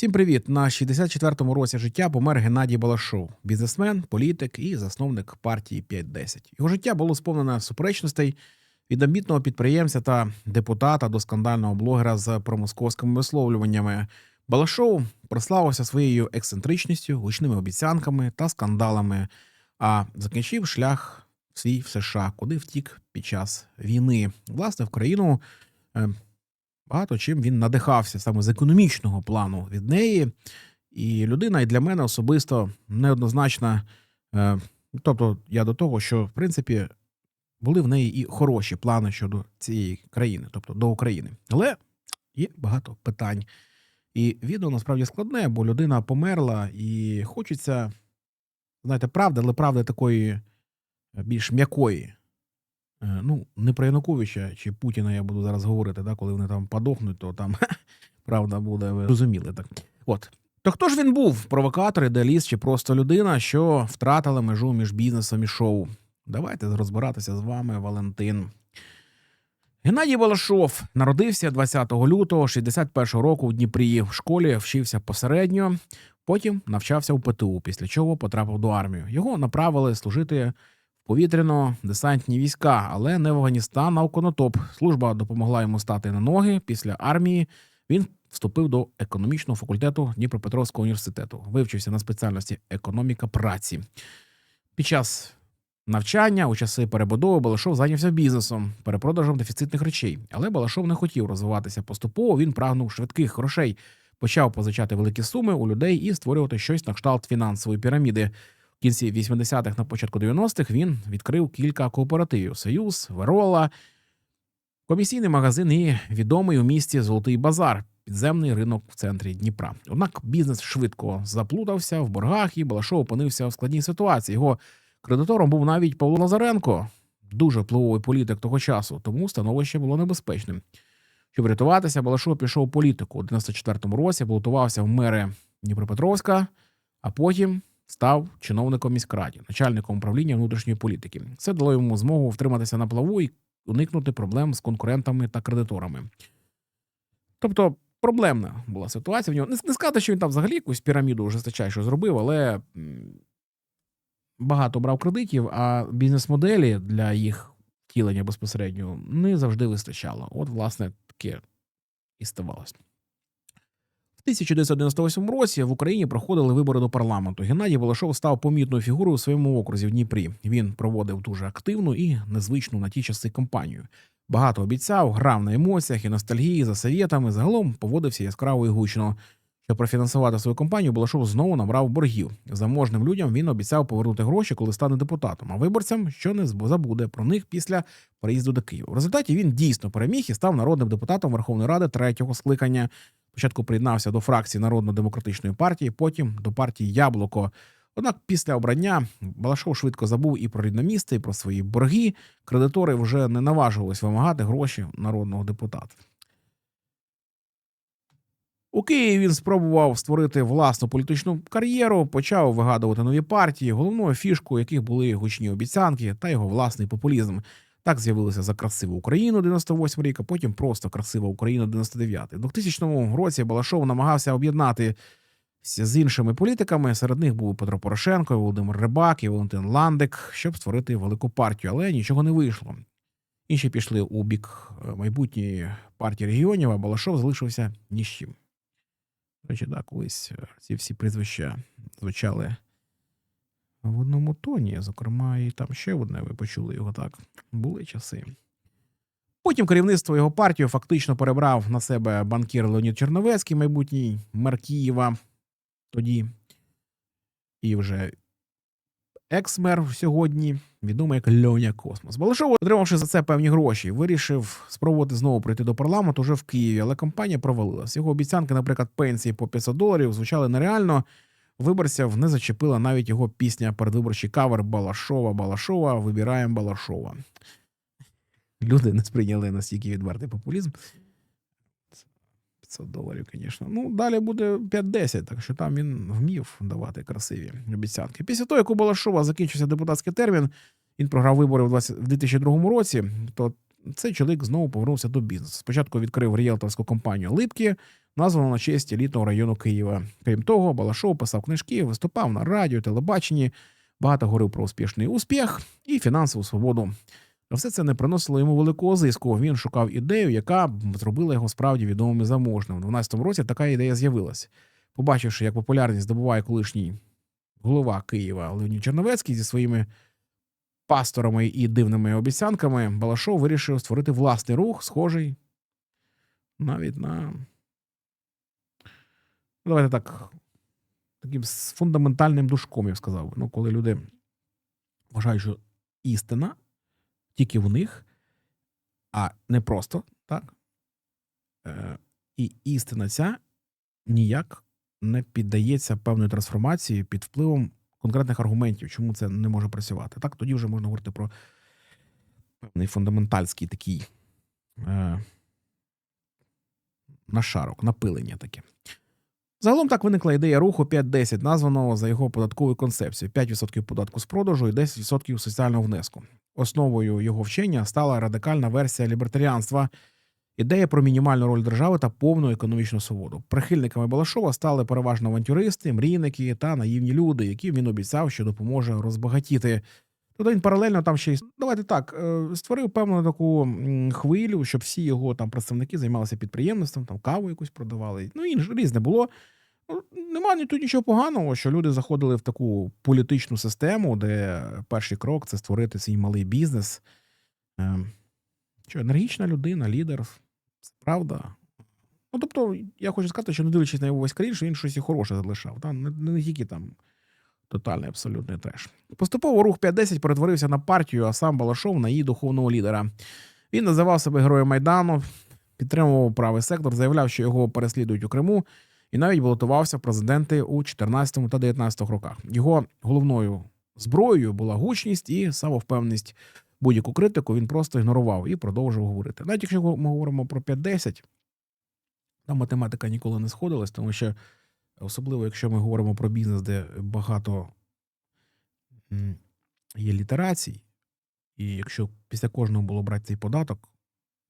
Всім привіт! На 64-му році життя помер Геннадій Балашов, бізнесмен, політик і засновник партії 5-10. Його життя було сповнене суперечностей від амбітного підприємця та депутата до скандального блогера з промосковськими висловлюваннями. Балашов прославився своєю ексцентричністю, гучними обіцянками та скандалами, а закінчив шлях свій в США, куди втік під час війни. Власне, в країну е, багато чим він надихався саме з економічного плану від неї. І людина і для мене особисто неоднозначна. Е, тобто, я до того, що в принципі були в неї і хороші плани щодо цієї країни, тобто до України. Але є багато питань. І відео насправді складне, бо людина померла, і хочеться, знаєте, правди, але правди такої е, більш м'якої. Е, Ну, не про Януковича чи Путіна я буду зараз говорити, да, коли вони там подохнуть, то там правда буде, ви розуміли так. От. То хто ж він був? Провокатор, ідеаліст чи просто людина, що втратила межу між бізнесом і шоу? Давайте розбиратися з вами, Валентин. Геннадій Балашов народився 20 лютого 61 року в Дніпрі. В школі вчився посередньо, потім навчався у ПТУ, після чого потрапив до армії. Його направили служити повітряно-десантні війська, але не в Афганістан, а в Конотоп. Служба допомогла йому стати на ноги. Після армії він вступив до економічного факультету Дніпропетровського університету, вивчився на спеціальності економіка праці. Під час навчання у часи перебудови Балашов зайнявся бізнесом, перепродажем дефіцитних речей. Але Балашов не хотів розвиватися поступово. Він прагнув швидких грошей, почав позичати великі суми у людей і створювати щось на кшталт фінансової піраміди. Кінці 80-х, на початку 90-х він відкрив кілька кооперативів: Союз, Верола, комісійний магазин і відомий у місті Золотий Базар, підземний ринок в центрі Дніпра. Однак бізнес швидко заплутався в боргах, і Балашов опинився в складній ситуації. Його кредитором був навіть Павло Лазаренко, дуже впливовий політик того часу, тому становище було небезпечним. Щоб рятуватися, Балашов пішов у політику. У 94-му році балотувався в мери Дніпропетровська, а потім став чиновником міськраді, начальником управління внутрішньої політики. Це дало йому змогу втриматися на плаву і уникнути проблем з конкурентами та кредиторами. Тобто проблемна була ситуація в нього. Не, сказати, що він там взагалі якусь піраміду жесточайшу зробив, але багато брав кредитів, а бізнес-моделі для їх втілення безпосередньо не завжди вистачало. От, власне, таке і ставалося. В 1998 році в Україні проходили вибори до парламенту. Геннадій Балашов став помітною фігурою у своєму окрузі в Дніпрі. Він проводив дуже активну і незвичну на ті часи кампанію. Багато обіцяв, грав на емоціях і ностальгії за совєтами. Загалом поводився яскраво і гучно. Щоб профінансувати свою кампанію, Балашов знову набрав боргів. Заможним людям він обіцяв повернути гроші, коли стане депутатом, а виборцям, що не забуде про них після переїзду до Києва. В результаті він дійсно переміг і став народним депутатом Верховної Ради третього скликання. Спочатку приєднався до фракції Народно-демократичної партії, потім до партії Яблуко. Однак після обрання Балашов швидко забув і про рідне місто, і про свої борги. Кредитори вже не наважувались вимагати гроші народного депутата. У Києві він спробував створити власну політичну кар'єру, почав вигадувати нові партії, головною фішкою яких були гучні обіцянки та його власний популізм. Так з'явилися за красиву Україну 98 рік, а потім просто красива Україна 99. У 2000 році Балашов намагався об'єднати з іншими політиками. Серед них був Петро Порошенко, Володимир Рибак і Валентин Ландик, щоб створити велику партію, але нічого не вийшло. Інші пішли у бік е, майбутньої партії регіонів, а Балашов залишився ні. До речі, да, колись е, ці всі прізвища звучали в одному тоні. Зокрема, і там ще одне, ви почули його так. Були часи. Потім керівництво його партії фактично перебрав на себе банкір Леонід Черновецький, майбутній мер Києва тоді. І вже екс-мер сьогодні, відомий як Льоня Космос. Балашов, отримавши за це певні гроші, вирішив спробувати знову прийти до парламенту вже в Києві, але кампанія провалилась. Його обіцянки, наприклад, пенсії по 500 доларів звучали нереально. Виборців не зачепила навіть його пісня передвиборчий кавер Балашова, Балашова, вибираємо Балашова. Люди не сприйняли настільки відвертий популізм. 500 доларів, звісно. Ну, далі буде 5-10, так що там він вмів давати красиві обіцянки. Після того, як у Балашова закінчився депутатський термін, він програв вибори в 2002 році, то цей чоловік знову повернувся до бізнесу. Спочатку відкрив ріелторську компанію Липки, названо на честь елітного району Києва. Крім того, Балашов писав книжки, виступав на радіо, телебаченні, багато говорив про успішний успіх і фінансову свободу. А все це не приносило йому великого зиску. Він шукав ідею, яка б зробила його справді відомим і заможним. У 12-му році така ідея з'явилась. Побачивши, як популярність здобуває колишній голова Києва Леонід Черновецький зі своїми пасторами і дивними обіцянками, Балашов вирішив створити власний рух, схожий навіть на. Давайте так. Таким фундаментальним душком, я б сказав. Ну, коли люди вважають, що істина тільки в них, а не просто так. Е, і істина ця ніяк не піддається певної трансформації під впливом конкретних аргументів, чому це не може працювати. Так, тоді вже можна говорити про певний фундаментальський такий е, нашарок, напилення таке. Загалом так виникла ідея руху 5-10, названого за його податковою концепцією: 5% податку з продажу і 10% соціального внеску. Основою його вчення стала радикальна версія лібертаріанства, ідея про мінімальну роль держави та повну економічну свободу. Прихильниками Балашова стали переважно авантюристи, мрійники та наївні люди, яким він обіцяв, що допоможе розбагатіти. Тобто він паралельно там ще й давайте так е, створив певну таку хвилю, щоб всі його там представники займалися підприємництвом, там каву якусь продавали. Ну інше різне було. Ну, Нема тут нічого поганого, що люди заходили в таку політичну систему, де перший крок це створити свій малий бізнес. Е, Що енергічна людина, лідер, це правда. Ну, тобто, я хочу сказати, що не дивлячись на його весь кар'єр, що він щось і хороше залишав. Та? Не, не тільки там тотальний абсолютний треш. Поступово рух 5-10 перетворився на партію, а сам Балашов на її духовного лідера. Він називав себе героєм Майдану, підтримував правий сектор, заявляв, що його переслідують у Криму, і навіть балотувався в президенти у 14 та 19 роках. Його головною зброєю була гучність і самовпевненість. Будь-яку критику він просто ігнорував і продовжував говорити. Навіть якщо ми говоримо про 5-10, там математика ніколи не сходилась, тому що особливо, якщо ми говоримо про бізнес, де багато є літерацій, і якщо після кожного було брати цей податок,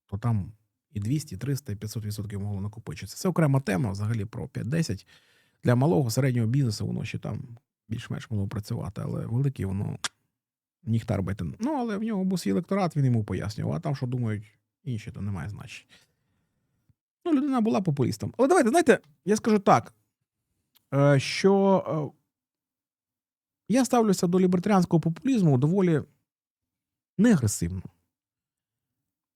то там і 200, і 300, і 500 відсотків могло накопичитися. Це окрема тема взагалі про 5-10. Для малого середнього бізнесу воно ще там більш-менш могло працювати, але великий воно ніхта робити. Ну, але в нього був свій електорат, він йому пояснював, а там, що думають інші, то немає значення. Ну, людина була популістом. Але давайте, знаєте, я скажу так, що е, я ставлюся до лібертаріанського популізму доволі неагресивно.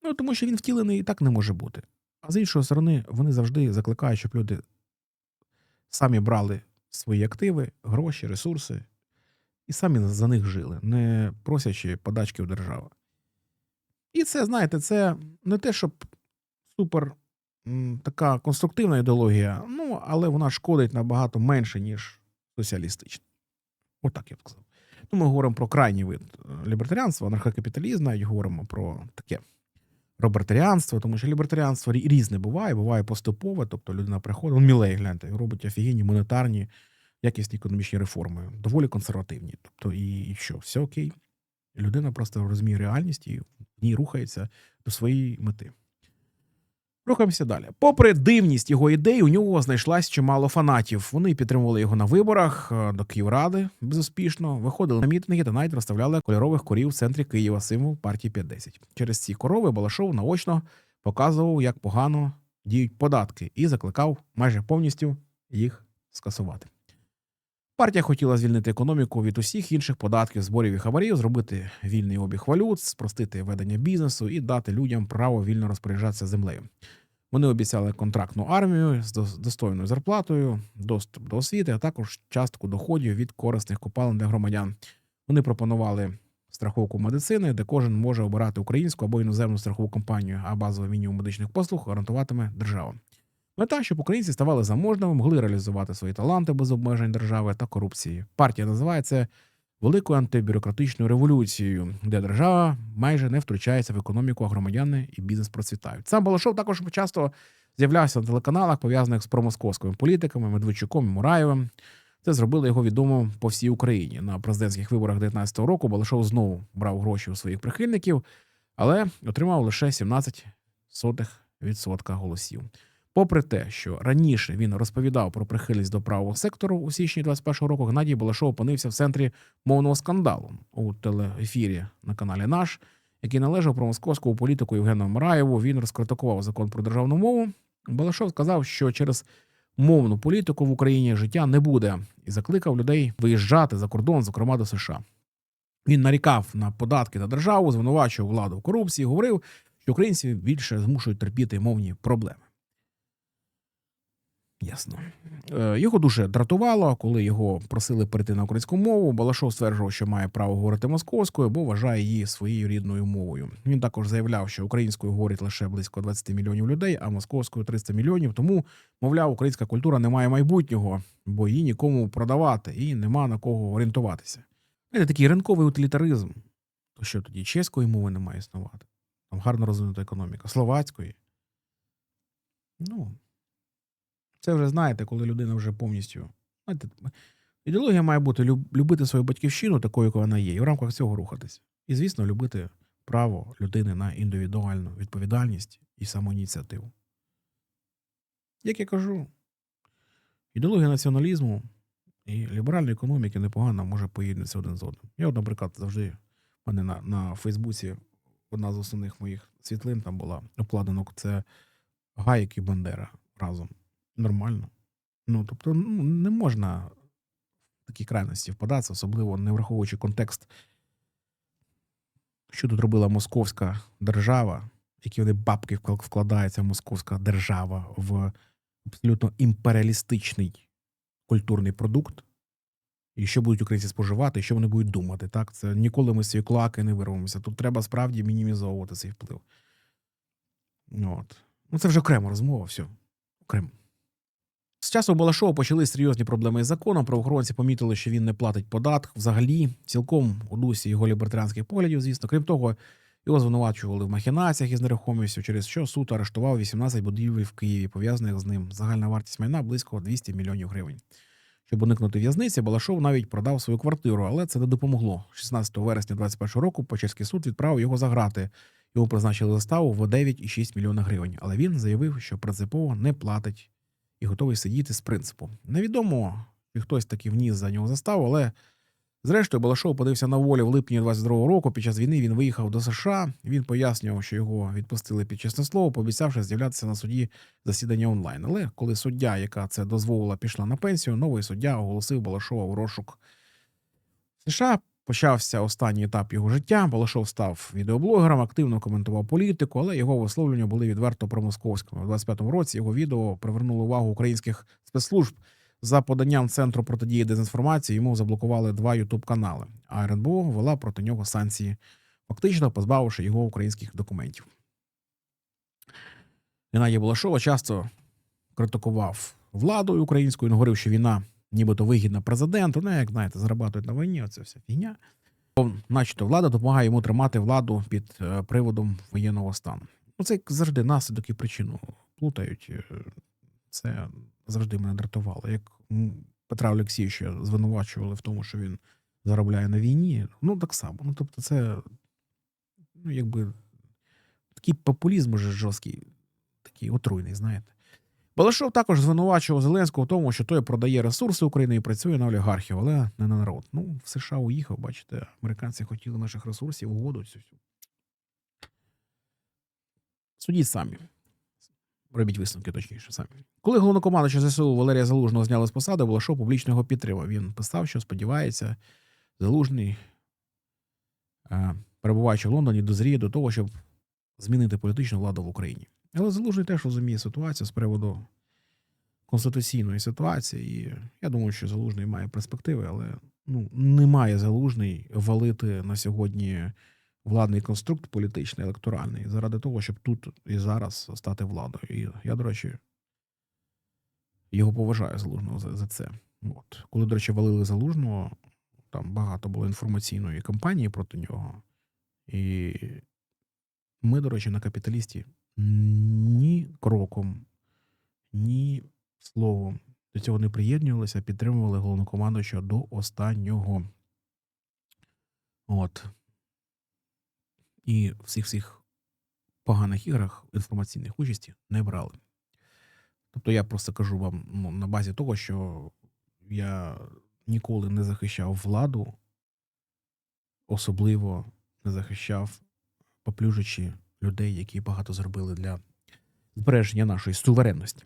Ну, тому що він втілений і так не може бути. А з іншої сторони, вони завжди закликають, щоб люди самі брали свої активи, гроші, ресурси і самі за них жили, не просячи подачки у державу. І це, знаєте, це не те, щоб супер така конструктивна ідеологія, ну, але вона шкодить набагато менше, ніж соціалістична. Отак я б сказав. Ну, ми говоримо про крайній вид е, лібертаріанства, анархокапіталізму, і говоримо про таке робертаріанство, тому що лібертаріанство різне буває, буває поступове, тобто людина приходить, он Мілей, гляньте, робить офігенні монетарні, якісні економічні реформи, доволі консервативні. Тобто, і, і що, все окей. Людина просто розуміє реальність і в ній рухається до своєї мети. Рухаємося далі. Попри дивність його ідей, у нього знайшлась чимало фанатів. Вони підтримували його на виборах е, до Київради безуспішно, виходили на мітинги та навіть розставляли кольорових корів в центрі Києва, символ партії 510. Через ці корови Балашов наочно показував, як погано діють податки, і закликав майже повністю їх скасувати. Партія хотіла звільнити економіку від усіх інших податків, зборів і хабарів, зробити вільний обіг валют, спростити ведення бізнесу і дати людям право вільно розпоряджатися землею. Вони обіцяли контрактну армію з достойною зарплатою, доступ до освіти, а також частку доходів від корисних копалин для громадян. Вони пропонували страховку медицини, де кожен може обирати українську або іноземну страхову компанію, а базовий мінімум медичних послуг гарантуватиме держава. Мета, щоб українці ставали заможними, могли реалізувати свої таланти без обмежень держави та корупції. Партія називає це великою антибюрократичною революцією, де держава майже не втручається в економіку, а громадяни і бізнес процвітають. Сам Балашов також часто з'являвся на телеканалах, пов'язаних з промосковськими політиками, Медведчуком і Мураєвим. Це зробило його відомим по всій Україні. На президентських виборах 19 року Балашов знову брав гроші у своїх прихильників, але отримав лише 17% голосів. Попри те, що раніше він розповідав про прихильність до правого сектору у січні 21-го року, Геннадій Балашов опинився в центрі мовного скандалу у телеефірі на каналі Наш, який належав про московську політику Євгену Мараєву. Він розкритикував закон про державну мову. Балашов сказав, що через мовну політику в Україні життя не буде, і закликав людей виїжджати за кордон, зокрема до США. Він нарікав на податки та державу, звинувачував владу в корупції, говорив, що українці більше змушують терпіти мовні проблеми. Ясно. Е, Його дуже дратувало, коли його просили перейти на українську мову. Балашов стверджував, що має право говорити московською, бо вважає її своєю рідною мовою. Він також заявляв, що українською говорить лише близько 20 мільйонів людей, а московською 300 мільйонів. Тому, мовляв, українська культура не має майбутнього, бо її нікому продавати і нема на кого орієнтуватися. Це такий ринковий утилітаризм. То що тоді чеської мови не має існувати? Там гарно розвинута економіка, словацької. Ну, це вже знаєте, коли людина вже повністю. Знаєте, ідеологія має бути любити свою батьківщину такою, яка вона є, і в рамках цього рухатись. І, звісно, любити право людини на індивідуальну відповідальність і самоініціативу. Як я кажу, ідеологія націоналізму і ліберальної економіки непогано може поєднатися один з одним. Я, наприклад, завжди в мене на, на Фейсбуці одна з основних моїх світлин там була обкладинок. Це Гаїк і Бандера разом. Нормально. Ну, тобто, ну, не можна в такі крайності впадатися, особливо не враховуючи контекст, що тут робила московська держава, які вони бабки вкл- вкладає ця московська держава в абсолютно імперіалістичний культурний продукт. І що будуть українці споживати, і що вони будуть думати. Так, це ніколи ми з цієї клаки не вирвемося. Тут треба справді мінімізовувати цей вплив. От. Ну, це вже окрема розмова, все. Окремо. З часу Балашова почали серйозні проблеми із законом. Правоохоронці помітили, що він не платить податок взагалі, цілком у дусі його лібертаріанських поглядів, звісно. Крім того, його звинувачували в махінаціях із нерухомістю, через що суд арештував 18 будівель в Києві, пов'язаних з ним. Загальна вартість майна близько 200 мільйонів гривень. Щоб уникнути в'язниці, Балашов навіть продав свою квартиру, але це не допомогло. 16 вересня 2021 року Печерський суд відправив його за грати. Йому призначили заставу в 9,6 мільйона гривень. Але він заявив, що принципово не платить і готовий сидіти з принципу. Невідомо, чи хтось таки вніс за нього заставу, але зрештою Балашов опинився на волі в липні 22-го року. Під час війни він виїхав до США. Він пояснював, що його відпустили під чесне слово, пообіцявши з'являтися на суді засідання онлайн. Але коли суддя, яка це дозволила, пішла на пенсію, новий суддя оголосив Балашова в розшук США. Почався останній етап його життя. Балашов став відеоблогером, активно коментував політику, але його висловлювання були відверто промосковськими. У 25-му році його відео привернуло увагу українських спецслужб. За поданням центру протидії дезінформації йому заблокували два ютуб канали. А РНБО ввела проти нього санкції, фактично позбавивши його українських документів. Геннадій Балашова часто критикував владу українську. Він говорив, що війна нібито вигідна президенту. Ну, як знаєте, зарабатують на війні, оце вся фігня. Начебто влада допомагає йому тримати владу під е, приводом воєнного стану. Ну, це як завжди наслідок і причину плутають. Е, Це завжди мене дратувало. Як Петра Олексійовича звинувачували в тому, що він заробляє на війні. Ну, так само. Ну, тобто, це ну, якби такий популізм уже жорсткий, такий отруйний, знаєте. Балашов також звинувачував Зеленського в тому, що той продає ресурси України і працює на олігархів, але не на народ. Ну, в США уїхав, бачите, американці хотіли наших ресурсів, угоду цю. Судіть самі. Робіть висновки точніше самі. Коли головнокомандуюча ЗСУ Валерія Залужного зняли з посади, Балашов публічно його підтримав. Він писав, що сподівається, Залужний, е, перебуваючи в Лондоні, дозріє до того, щоб змінити політичну владу в Україні. Але Залужний теж розуміє ситуацію з приводу конституційної ситуації. І я думаю, що Залужний має перспективи, але ну, не має Залужний валити на сьогодні владний конструкт політичний, електоральний, заради того, щоб тут і зараз стати владою. І я, до речі, його поважаю Залужного за, за це. От. Коли, до речі, валили Залужного, там багато було інформаційної кампанії проти нього. І ми, до речі, на капіталісті ні кроком, ні словом до цього не приєднувалися, підтримували головнокомандуюча до останнього. От. І в цих всіх поганих іграх інформаційних участі не брали. Тобто я просто кажу вам ну, на базі того, що я ніколи не захищав владу, особливо не захищав, поплюжачи людей, які багато зробили для збереження нашої суверенності.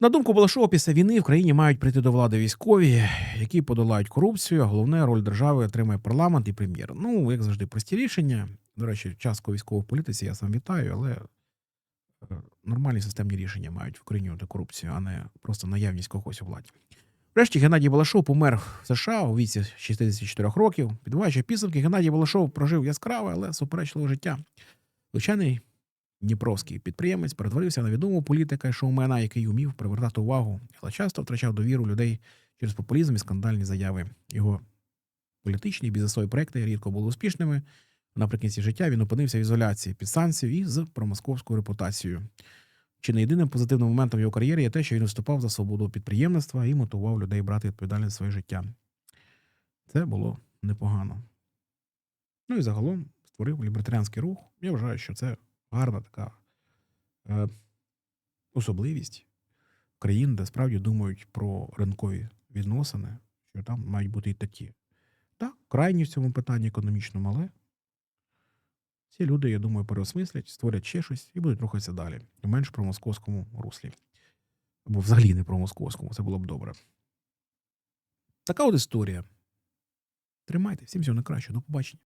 На думку Балашова, після війни в країні мають прийти до влади військові, які подолають корупцію. А головне, роль держави отримає парламент і прем'єр. Ну, як завжди, прості рішення. До речі, частку військової політиці я сам вітаю, але е, нормальні системні рішення мають вкорінювати корупцію, а не просто наявність когось у владі. Врешті Геннадій Балашов помер в США у віці 64 років. Підважуючи підсумки, Геннадій Балашов прожив яскраве, але суперечливе життя. Звичайний дніпровський підприємець перетворився на відомого політика і шоумена, який умів привертати увагу, але часто втрачав довіру людей через популізм і скандальні заяви. Його політичні і бізнесові проекти рідко були успішними. Наприкінці життя він опинився в ізоляції під санкцією і з промосковською репутацією. Чи не єдиним позитивним моментом його кар'єрі є те, що він виступав за свободу підприємництва і мотивував людей брати відповідальність за своє життя. Це було непогано. Ну і загалом створив лібертаріанський рух. Я вважаю, що це гарна така е, особливість країн, де справді думають про ринкові відносини, що там мають бути і такі. Так, крайні в цьому питанні економічному, але ці люди, я думаю, переосмислять, створять ще щось і будуть рухатися далі. І менш про московському руслі. Або взагалі не про московському, це було б добре. Така от історія. Тримайте, всім всього найкращого, до побачення.